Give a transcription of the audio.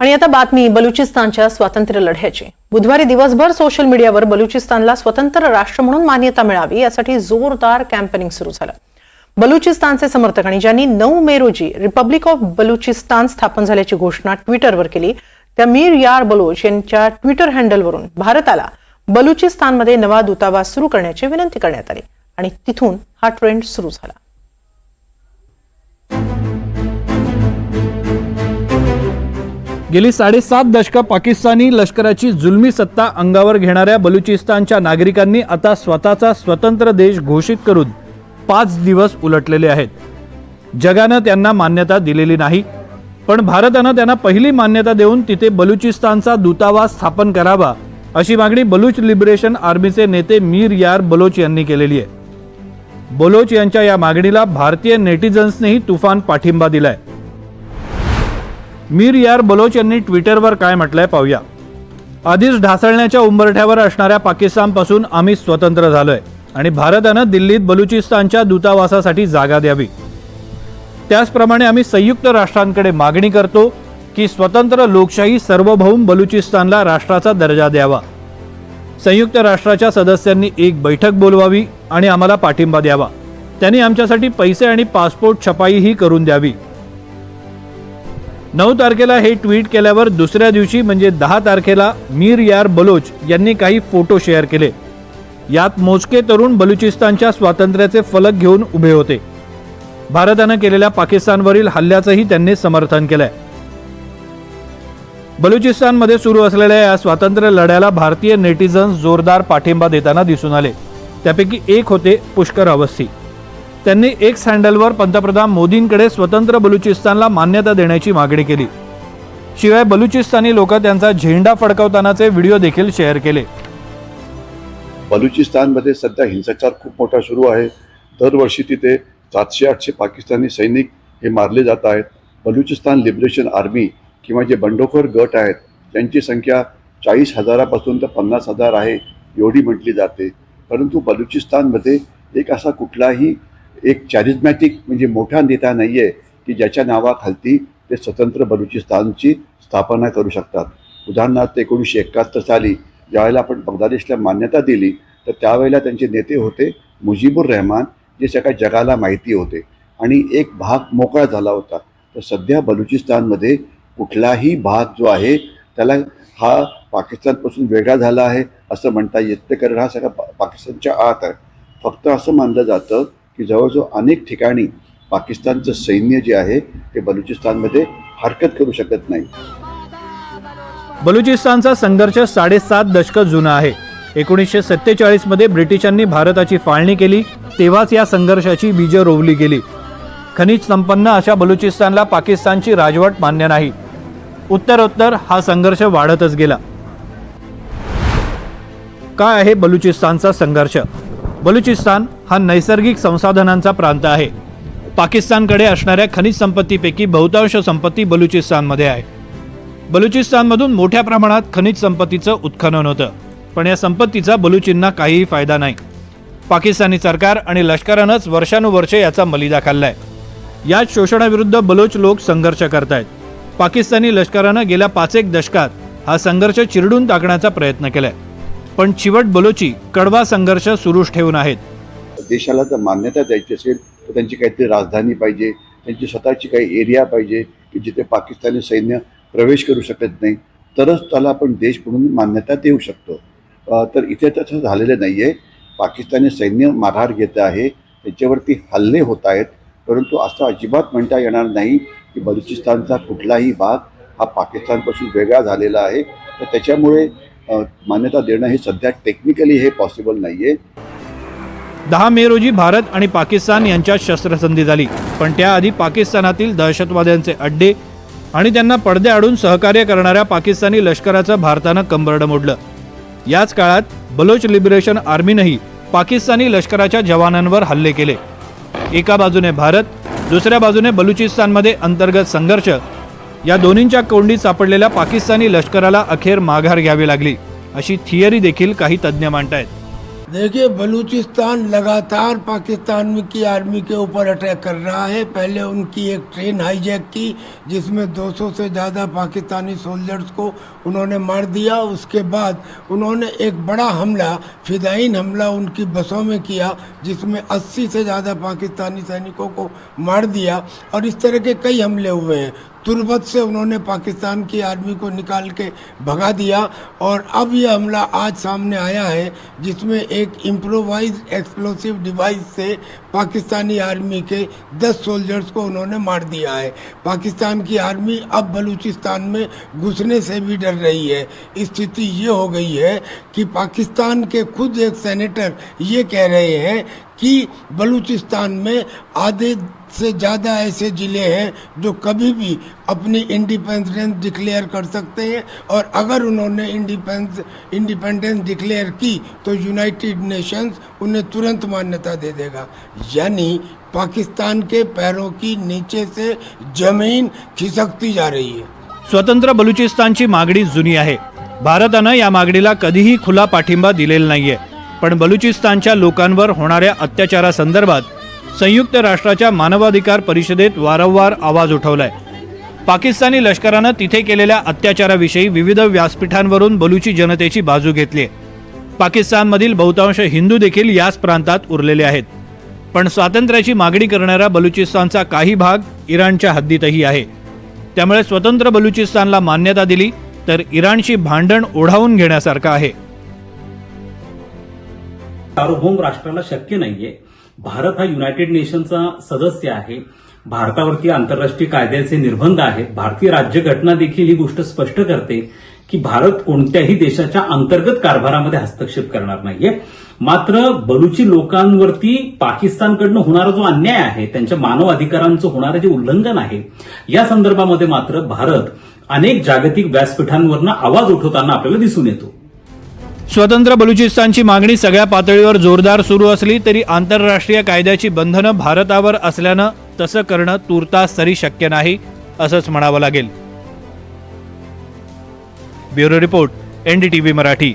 आणि आता बातमी बलुचिस्तानच्या स्वातंत्र्य लढ्याची. बुधवारी दिवसभर सोशल मीडियावर बलुचिस्तानला स्वतंत्र राष्ट्र म्हणून मान्यता मिळावी यासाठी जोरदार कॅम्पेनिंग सुरू झालं. बलुचिस्तानचे समर्थक आणि ज्यांनी नऊ मे रोजी रिपब्लिक ऑफ बलुचिस्तान स्थापन झाल्याची घोषणा ट्विटरवर केली त्या मीर यार बलोच यांच्या ट्विटर हँडलवरून भारताला बलुचिस्तानमध्ये नवा दूतावास सुरू करण्याची विनंती करण्यात आली. आणि तिथून हा ट्रेंड सुरू झाला. गेली साडेसात दशकं पाकिस्तानी लष्कराची जुलमी सत्ता अंगावर घेणाऱ्या बलुचिस्तानच्या नागरिकांनी आता स्वतःचा स्वतंत्र देश घोषित करून पाच दिवस उलटलेले आहेत. जगानं त्यांना मान्यता दिलेली नाही पण भारतानं त्यांना पहिली मान्यता देऊन तिथे बलुचिस्तानचा दूतावास स्थापन करावा अशी मागणी बलूच लिबरेशन आर्मीचे नेते मीर यार बलोच यांनी केलेली आहे. बलोच यांच्या या मागणीला भारतीय नेटिझन्सनेही तुफान पाठिंबा दिलाय. मीर यार बलोच यांनी ट्विटरवर काय म्हटलंय पाहूया. आधीच ढासळण्याच्या उंबरठ्यावर असणाऱ्या पाकिस्तानपासून आम्ही स्वतंत्र झालोय आणि भारतानं दिल्लीत बलुचिस्तानच्या दूतावासासाठी जागा द्यावी. त्याचप्रमाणे आम्ही संयुक्त राष्ट्रांकडे मागणी करतो की स्वतंत्र लोकशाही सार्वभौम बलुचिस्तानला राष्ट्राचा दर्जा द्यावा. संयुक्त राष्ट्राच्या सदस्यांनी एक बैठक बोलवावी आणि आम्हाला पाठिंबा द्यावा. त्यांनी आमच्यासाठी पैसे आणि पासपोर्ट छपाईही करून द्यावी. नऊ तारखेला हे ट्विट केल्यावर दुसऱ्या दिवशी म्हणजे दहा तारखेला मीर यार बलोच यांनी काही फोटो शेअर केले. यात मोजके तरुण बलुचिस्तानच्या स्वातंत्र्याचे फलक घेऊन उभे होते. भारतानं केलेल्या पाकिस्तानवरील हल्ल्याचंही त्यांनी समर्थन केलंय. बलुचिस्तानमध्ये सुरू असलेल्या या स्वातंत्र्य लढ्याला भारतीय नेटिझन्स जोरदार पाठिंबा देताना दिसून आले. त्यापैकी एक होते पुष्कर अवस्थी. त्यांनी एक्स हँडलवर पंतप्रधान मोदींकडे स्वतंत्र बलुचिस्तानला मान्यता देण्याची मागणी केली. शिवाय बलुचिस्तानी लोक त्यांचा झेंडा फडकवतानाचे व्हिडिओ देखील शेअर केले. बलुचिस्तानमध्ये सध्या हिंसाचार खूप मोठा सुरू आहे. दरवर्षी तिथे सातशे आठशे पाकिस्तानी सैनिक हे मारले जात आहेत. बलुचिस्तान लिबरेशन आर्मी किंवा जे बंडखोर गट आहेत त्यांची संख्या चाळीस हजारापासून तर पन्नास हजार आहे एवढी म्हटली जाते. परंतु बलुचिस्तानमध्ये एक असा कुठलाही एक चॅरिझमॅटिक म्हणजे मोठा नेता नाही आहे की ज्याच्या नावाखालती ते स्वतंत्र बलुचिस्तानची स्थापना करू शकतात. उदाहरणार्थ एकोणीसशे एकाहत्तर साली ज्यावेळेला आपण बांगलादेशला मान्यता दिली तर त्यावेळेला त्यांचे नेते होते मुजीबुर रहमान जे सगळ्या जगाला माहिती होते. आणि एक भाग मोकळा झाला होता. तर सध्या बलुचिस्तानमध्ये कुठलाही भाग जो आहे त्याला हा पाकिस्तानपासून वेगळा झाला आहे असं म्हणता येतं कारण हा सगळा पा पाकिस्तानच्या आत आहे. फक्त असं मानलं जातं की जवळजवळ अनेक ठिकाणी पाकिस्तानचं सैन्य जे आहे ते बलुचिस्तानमध्ये हरकत करू शकत नाही. बलुचिस्तानचा संघर्ष साडेसात दशकं जुना आहे. एकोणीसशे सत्तेचाळीसमध्ये ब्रिटिशांनी भारताची फाळणी केली तेव्हाच या संघर्षाची बीजं रोवली गेली. खनिज संपन्न अशा बलुचिस्तानला पाकिस्तानची राजवट मान्य नाही. उत्तरोत्तर हा संघर्ष वाढतच गेला. काय आहे बलुचिस्तानचा संघर्ष? बलुचिस्तान हा नैसर्गिक संसाधनांचा प्रांत आहे. पाकिस्तानकडे असणाऱ्या खनिज संपत्तीपैकी बहुतांश संपत्ती बलुचिस्तानमध्ये आहे. बलुचिस्तानमधून मोठ्या प्रमाणात खनिज संपत्तीचं उत्खनन होतं पण या संपत्तीचा बलुचींना काहीही फायदा नाही. पाकिस्तानी सरकार आणि लष्करानंच वर्षानुवर्षे याचा मलिदा खाल्लाय. याच शोषणाविरुद्ध बलोच लोक संघर्ष करतायत. पाकिस्तानी लष्करानं गेल्या पाच एक दशकात हा संघर्ष चिरडून टाकण्याचा प्रयत्न केलाय. पण चिवट बलोची कडवा संघर्ष सुरूच ठेवून आहेत. देशाला जर मान्यता द्यायची असेल तर त्यांची काहीतरी राजधानी पाहिजे त्यांची स्वतःची काही एरिया पाहिजे की जिथे पाकिस्तानी सैन्य प्रवेश करू शकत नाही तरच त्याला आपण देश म्हणून मान्यता देऊ शकतो. तर इथे तसं झालेलं नाही आहे पाकिस्तानी सैन्य माघार घेत आहे त्याच्यावरती हल्ले होत आहेत परंतु असं अजिबात म्हणता येणार नाही की बलुचिस्तानचा कुठलाही भाग हा पाकिस्तानपासून वेगळा झालेला आहे. तर त्याच्यामुळे मान्यता देणं हे सध्या टेक्निकली हे पॉसिबल नाही आहे दहा मे रोजी भारत आणि पाकिस्तान यांच्यात शस्त्रसंधी झाली. पण त्याआधी पाकिस्तानातील दहशतवाद्यांचे अड्डे आणि त्यांना पडद्याआडून सहकार्य करणाऱ्या पाकिस्तानी लष्कराचं भारतानं कंबरडं मोडलं. याच काळात बलोच लिबरेशन आर्मीनंही पाकिस्तानी लष्कराच्या जवानांवर हल्ले केले. एका बाजूने भारत दुसऱ्या बाजूने बलुचिस्तानमध्ये अंतर्गत संघर्ष. या दोन्हींच्या कोंडीत सापडलेल्या पाकिस्तानी लष्कराला अखेर माघार घ्यावी लागली अशी थिअरी देखील काही तज्ज्ञ मांडतायत. देखिए, बलूचिस्तान लगातार पाकिस्तान की आर्मी के ऊपर अटैक कर रहा है। पहले उनकी एक ट्रेन हाईजैक की, जिसमें 200 से ज़्यादा पाकिस्तानी सोल्जर्स को उन्होंने मार दिया। उसके बाद उन्होंने एक बड़ा हमला फिदाइन हमला उनकी बसों में किया, जिसमें 80 से ज़्यादा पाकिस्तानी सैनिकों को मार दिया और इस तरह के कई हमले हुए हैं। तुरबत से उन्होंने पाकिस्तान की आर्मी को निकाल के भगा दिया और अब यह हमला आज सामने आया है, जिसमें एक इम्प्रोवाइज एक्सप्लोसिव डिवाइस से पाकिस्तानी आर्मी के 10 सोल्जर्स को उन्होंने मार दिया है। पाकिस्तान की आर्मी अब बलूचिस्तान में घुसने से भी डर रही है। स्थिति ये हो गई है कि पाकिस्तान के खुद एक सेनेटर ये कह रहे हैं कि बलूचिस्तान में आधे से ज़्यादा ऐसे ज़िले हैं जो कभी भी अपनी इंडिपेंडेंस डिक्लेयर कर सकते हैं। और अगर उन्होंने इंडिपेंस इंडिपेंडेंस डिक्लेयर की तो यूनाइटेड नेशंस उन्हें तुरंत मान्यता दे देगा। यानी पाकिस्तान के पैरों की नीचे से जमीन खिसकती जा रही है। स्वतंत्र बलुचिस्तानची मागणी जुनी आहे। भारतानं या मागणीला कधीही खुला पाठिंबा दिलेला नाहीये. पण बलुचिस्तानच्या लोकांवर होणाऱ्या अत्याचारासंदर्भात संयुक्त राष्ट्राच्या मानवाधिकार परिषदेत वारंवार आवाज उठवलाय. पाकिस्तानी लष्करानं तिथे केलेल्या अत्याचाराविषयी विविध व्यासपीठांवरून बलुची जनतेची बाजू घेतली पाकिस्तानमधील बहुतांश हिंदू देखील याच प्रांतात उरलेले आहेत. पण स्वातंत्र्याची मागणी करणारा बलुचिस्तानचा काही भाग इराणच्या हद्दीतही आहे. त्यामुळे स्वतंत्र बलुचिस्तानला मान्यता दिली तर इराणशी भांडण ओढावून घेण्यासारखं आहे. सार्वभौम राष्ट्राला शक्य नाहीये. भारत हा युनायटेड नेशनचा सदस्य आहे. भारतावरती आंतरराष्ट्रीय कायद्याचे निर्बंध आहेत. भारतीय राज्यघटना देखील ही गोष्ट स्पष्ट करते की भारत कोणत्याही देशाच्या अंतर्गत कारभारामध्ये हस्तक्षेप करणार नाहीये. मात्र बलुची लोकांवरती पाकिस्तानकडनं होणारा जो अन्याय आहे त्यांच्या मानव अधिकारांचं होणारं जे उल्लंघन आहे या संदर्भामध्ये मात्र भारत अनेक जागतिक व्यासपीठांवरनं आवाज उठवताना आपल्याला दिसून येतो. स्वतंत्र बलुचिस्तानची मागणी सगळ्या पातळीवर जोरदार सुरू असली तरी आंतरराष्ट्रीय कायद्याची बंधनं भारतावर असल्यानं तसं करणं तूर्तास तरी शक्य नाही असंच म्हणावं लागेल. Bureau report NDTV Marathi.